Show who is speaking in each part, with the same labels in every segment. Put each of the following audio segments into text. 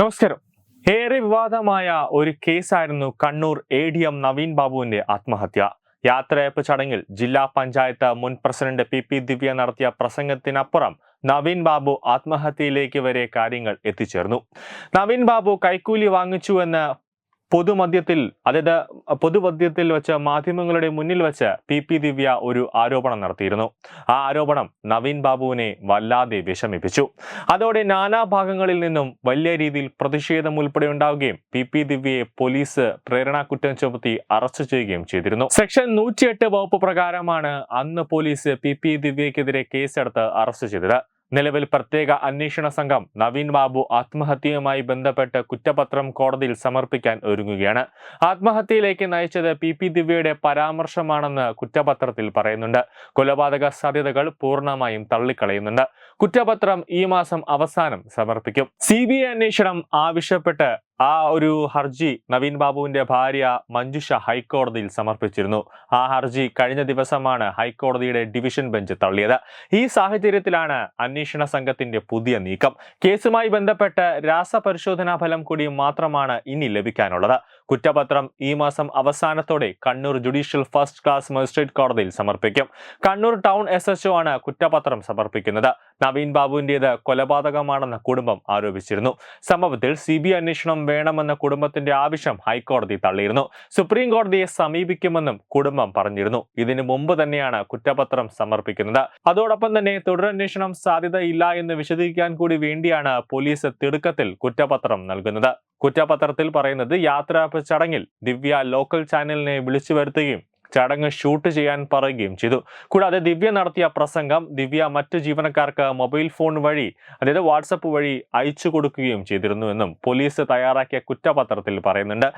Speaker 1: നമസ്കാരം. ഏറെ വിവാദമായ ഒരു കേസായിരുന്നു Kannur A D M Naveen ബാബുവിന്റെ ആത്മഹത്യ. യാത്രയപ്പ് ചടങ്ങിൽ ജില്ലാ പഞ്ചായത്ത് മുൻ പ്രസിഡന്റ് പി പി ദിവ്യ നടത്തിയ പ്രസംഗത്തിനപ്പുറം നവീൻ ബാബു ആത്മഹത്യയിലേക്ക് വരെ കാര്യങ്ങൾ എത്തിച്ചേർന്നു. നവീൻ ബാബു കൈക്കൂലി വാങ്ങിച്ചുവെന്ന് പൊതുമധ്യത്തിൽ അതായത് പൊതുമധ്യത്തിൽ വെച്ച് മാധ്യമങ്ങളുടെ മുന്നിൽ വെച്ച് പി പി ദിവ്യ ഒരു ആരോപണം നടത്തിയിരുന്നു. ആ ആരോപണം നവീൻ ബാബുവിനെ വല്ലാതെ വിഷമിപ്പിച്ചു. അതോടെ നാനാഭാഗങ്ങളിൽ നിന്നും വലിയ രീതിയിൽ പ്രതിഷേധം ഉൾപ്പെടെ ഉണ്ടാവുകയും പി പി ദിവ്യയെ പോലീസ് പ്രേരണാ കുറ്റം ചുമത്തി അറസ്റ്റ് ചെയ്യുകയും ചെയ്തിരുന്നു. സെക്ഷൻ നൂറ്റിയെട്ട് വകുപ്പ് പ്രകാരമാണ് അന്ന് പോലീസ് പി പി ദിവ്യക്കെതിരെ കേസെടുത്ത് അറസ്റ്റ് ചെയ്തത്. നിലവിൽ പ്രത്യേക അന്വേഷണ സംഘം നവീൻ ബാബു ആത്മഹത്യയുമായി ബന്ധപ്പെട്ട് കുറ്റപത്രം കോടതിയിൽ സമർപ്പിക്കാൻ ഒരുങ്ങുകയാണ്. ആത്മഹത്യയിലേക്ക് നയിച്ചത് പി പി ദിവ്യയുടെ പരാമർശമാണെന്ന് കുറ്റപത്രത്തിൽ പറയുന്നുണ്ട്. കൊലപാതക സാധ്യതകൾ പൂർണമായും തള്ളിക്കളയുന്നുണ്ട്. കുറ്റപത്രം ഈ മാസം അവസാനം സമർപ്പിക്കും. സി ബി ഐ അന്വേഷണം ആവശ്യപ്പെട്ട് ആ ഒരു ഹർജി നവീൻ ബാബുവിന്റെ ഭാര്യ മഞ്ജുഷ ഹൈക്കോടതിയിൽ സമർപ്പിച്ചിരുന്നു. ആ ഹർജി കഴിഞ്ഞ ദിവസമാണ് ഹൈക്കോടതിയുടെ ഡിവിഷൻ ബെഞ്ച് തള്ളിയത്. ഈ സാഹചര്യത്തിലാണ് അന്വേഷണ സംഘത്തിന്റെ പുതിയ നീക്കം. കേസുമായി ബന്ധപ്പെട്ട് രാസപരിശോധനാ ഫലം കൂടി മാത്രമാണ് ഇനി ലഭിക്കാനുള്ളത്. കുറ്റപത്രം ഈ മാസം അവസാനത്തോടെ Kannur judicial first class magistrate കോടതിയിൽ സമർപ്പിക്കും. കണ്ണൂർ ടൗൺ എസ് ആണ് കുറ്റപത്രം സമർപ്പിക്കുന്നത്. നവീൻ ബാബുവിന്റെത് കൊലപാതകമാണെന്ന് കുടുംബം ആരോപിച്ചിരുന്നു. സംഭവത്തിൽ സി ബി അന്വേഷണം വേണമെന്ന കുടുംബത്തിന്റെ ആവശ്യം ഹൈക്കോടതി തള്ളിയിരുന്നു. സുപ്രീം കോടതിയെ സമീപിക്കുമെന്നും കുടുംബം പറഞ്ഞിരുന്നു. ഇതിനു മുമ്പ് തന്നെയാണ് കുറ്റപത്രം സമർപ്പിക്കുന്നത്. അതോടൊപ്പം തന്നെ തുടരന്വേഷണം സാധ്യതയില്ല എന്ന് വിശദീകരിക്കാൻ കൂടി വേണ്ടിയാണ് പോലീസ് തിടുക്കത്തിൽ കുറ്റപത്രം നൽകുന്നത്. കുറ്റപത്രത്തിൽ പറയുന്നത് യാത്രാ ചടങ്ങിൽ ദിവ്യ ലോക്കൽ ചാനലിനെ വിളിച്ചു വരുത്തുകയും ചടങ്ങ് ഷൂട്ട് ചെയ്യാൻ പറയുകയും ചെയ്തു. കൂടാതെ ദിവ്യ നടത്തിയ പ്രസംഗം ദിവ്യ മറ്റു ജീവനക്കാർക്ക് മൊബൈൽ ഫോൺ വഴി അതായത് വാട്സപ്പ് വഴി അയച്ചു കൊടുക്കുകയും ചെയ്തിരുന്നു എന്നും പോലീസ് തയ്യാറാക്കിയ കുറ്റപത്രത്തിൽ പറയുന്നുണ്ട്.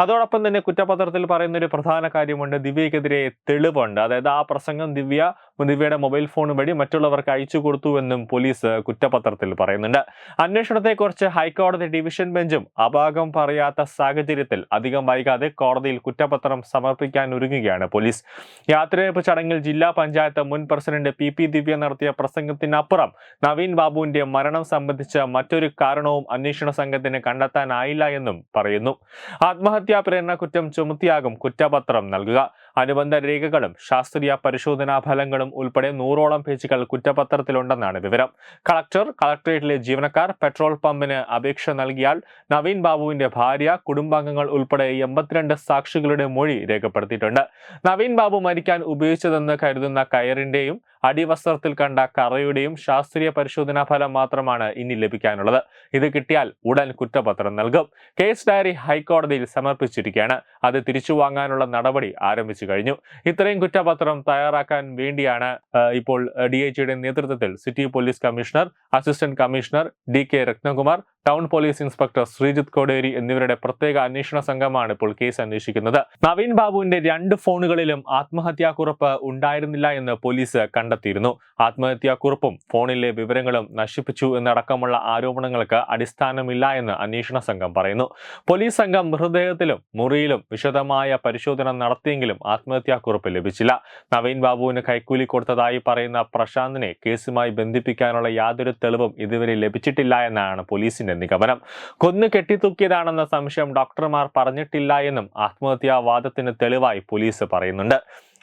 Speaker 1: അതോടൊപ്പം തന്നെ കുറ്റപത്രത്തിൽ പറയുന്ന ഒരു പ്രധാന കാര്യമുണ്ട്. ദിവ്യക്കെതിരെ തെളിവുണ്ട്. അതായത് ആ പ്രസംഗം ദിവ്യ ദിവ്യയുടെ മൊബൈൽ ഫോൺ വഴി മറ്റുള്ളവർക്ക് അയച്ചു കൊടുത്തു എന്നും പോലീസ് കുറ്റപത്രത്തിൽ പറയുന്നുണ്ട്. അന്വേഷണത്തെക്കുറിച്ച് ഹൈക്കോടതി ഡിവിഷൻ ബെഞ്ചും അപാകം പറയാത്ത സാഹചര്യത്തിൽ അധികം വൈകാതെ കോടതിയിൽ കുറ്റപത്രം സമർപ്പിക്കാൻ ഒരുങ്ങുകയാണ് പോലീസ്. യാത്രയപ്പ് ചടങ്ങിൽ ജില്ലാ പഞ്ചായത്ത് മുൻ പ്രസിഡന്റ് പി പി ദിവ്യ നടത്തിയ പ്രസംഗത്തിനപ്പുറം നവീൻ ബാബുവിന്റെ മരണം സംബന്ധിച്ച മറ്റൊരു കാരണവും അന്വേഷണ സംഘത്തിന് കണ്ടെത്താനായില്ല എന്നും പറയുന്നു. ആത്മഹത്യാ പ്രേരണ കുറ്റം ചുമത്തിയാകും കുറ്റപത്രം നൽകുക. അനുബന്ധ രേഖകളും ശാസ്ത്രീയ പരിശോധനാ ഫലങ്ങളും ഉൾപ്പെടെ നൂറോളം പേജുകൾ കുറ്റപത്രത്തിലുണ്ടെന്നാണ് വിവരം. കളക്ടർ കളക്ടറേറ്റിലെ ജീവനക്കാർ പെട്രോൾ പമ്പിന് അപേക്ഷ നൽകിയാൽ നവീൻ ബാബുവിന്റെ ഭാര്യ കുടുംബാംഗങ്ങൾ ഉൾപ്പെടെ എൺപത്തിരണ്ട് സാക്ഷികളുടെ മൊഴി രേഖപ്പെടുത്തിയിട്ടുണ്ട്. നവീൻ ബാബു മരിക്കാൻ ഉപയോഗിച്ചതെന്ന് കരുതുന്ന കയറിന്റെയും അടിവസ്ത്രത്തിൽ കണ്ട കറയുടെയും ശാസ്ത്രീയ പരിശോധനാ ഫലം മാത്രമാണ് ഇനി ലഭിക്കാനുള്ളത്. ഇത് കിട്ടിയാൽ ഉടൻ കുറ്റപത്രം നൽകും. കേസ് ഡയറി ഹൈക്കോടതിയിൽ സമർപ്പിച്ചിരിക്കുകയാണ്. അത് തിരിച്ചു വാങ്ങാനുള്ള നടപടി ആരംഭിച്ചു കഴിഞ്ഞു. ഇത്രയും കുറ്റപത്രം തയ്യാറാക്കാൻ വേണ്ടിയാണ് ഇപ്പോൾ ഡി നേതൃത്വത്തിൽ city police commissioner assistant commissioner D K Ratnakumar town police inspector Sreejith Koderi എന്നിവരുടെ പ്രത്യേക അന്വേഷണ സംഘമാണ് ഇപ്പോൾ കേസ് അന്വേഷിക്കുന്നത്. നവീൻ ബാബുവിന്റെ രണ്ട് ഫോണുകളിലും ആത്മഹത്യാക്കുറിപ്പ് ഉണ്ടായിരുന്നില്ല എന്ന് പോലീസ് കണ്ടെത്തിയിരുന്നു. ആത്മഹത്യാക്കുറിപ്പും ഫോണിലെ വിവരങ്ങളും നശിപ്പിച്ചു എന്നടക്കമുള്ള ആരോപണങ്ങൾക്ക് അടിസ്ഥാനമില്ല എന്ന് അന്വേഷണ സംഘം പറയുന്നു. പോലീസ് സംഘം മൃതദേഹത്തിലും മുറിയിലും വിശദമായ പരിശോധന നടത്തിയെങ്കിലും ആത്മഹത്യാക്കുറിപ്പ് ലഭിച്ചില്ല. നവീൻ ബാബുവിന് കൈക്കൂലി കൊടുത്തതായി പറയുന്ന പ്രശാന്തിനെ കേസുമായി ബന്ധിപ്പിക്കാനുള്ള യാതൊരു തെളിവും ഇതുവരെ ലഭിച്ചിട്ടില്ല എന്നാണ് പോലീസിന്റെ നിഗമനം കൊന്നു കെട്ടിത്തൂക്കിയതാണെന്ന സംശയം ഡോക്ടർമാർ പറഞ്ഞിട്ടില്ല എന്നും ആത്മഹത്യാവാദത്തിന് തെളിവായി പോലീസ് പറയുന്നുണ്ട്.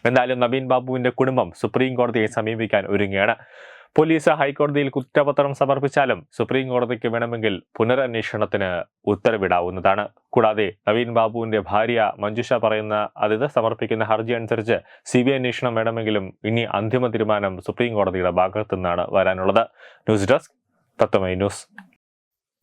Speaker 1: എന്തായാലും നവീൻ ബാബുവിന്റെ കുടുംബം സുപ്രീം കോടതിയെ സമീപിക്കാൻ ഒരുങ്ങുകയാണ്. പോലീസ് ഹൈക്കോടതിയിൽ കുറ്റപത്രം സമർപ്പിച്ചാലും സുപ്രീം കോടതിക്ക് വേണമെങ്കിൽ പുനരന്വേഷണത്തിന് ഉത്തരവിടാവുന്നതാണ്. കൂടാതെ നവീൻ ബാബുവിന്റെ ഭാര്യ മഞ്ജുഷ പറയുന്ന അതായത് സമർപ്പിക്കുന്ന ഹർജി അനുസരിച്ച് സി ബി അന്വേഷണം വേണമെങ്കിലും ഇനി അന്തിമ തീരുമാനം സുപ്രീം കോടതിയുടെ ഭാഗത്തു നിന്നാണ് വരാനുള്ളത്. News desk Tatwamayi news.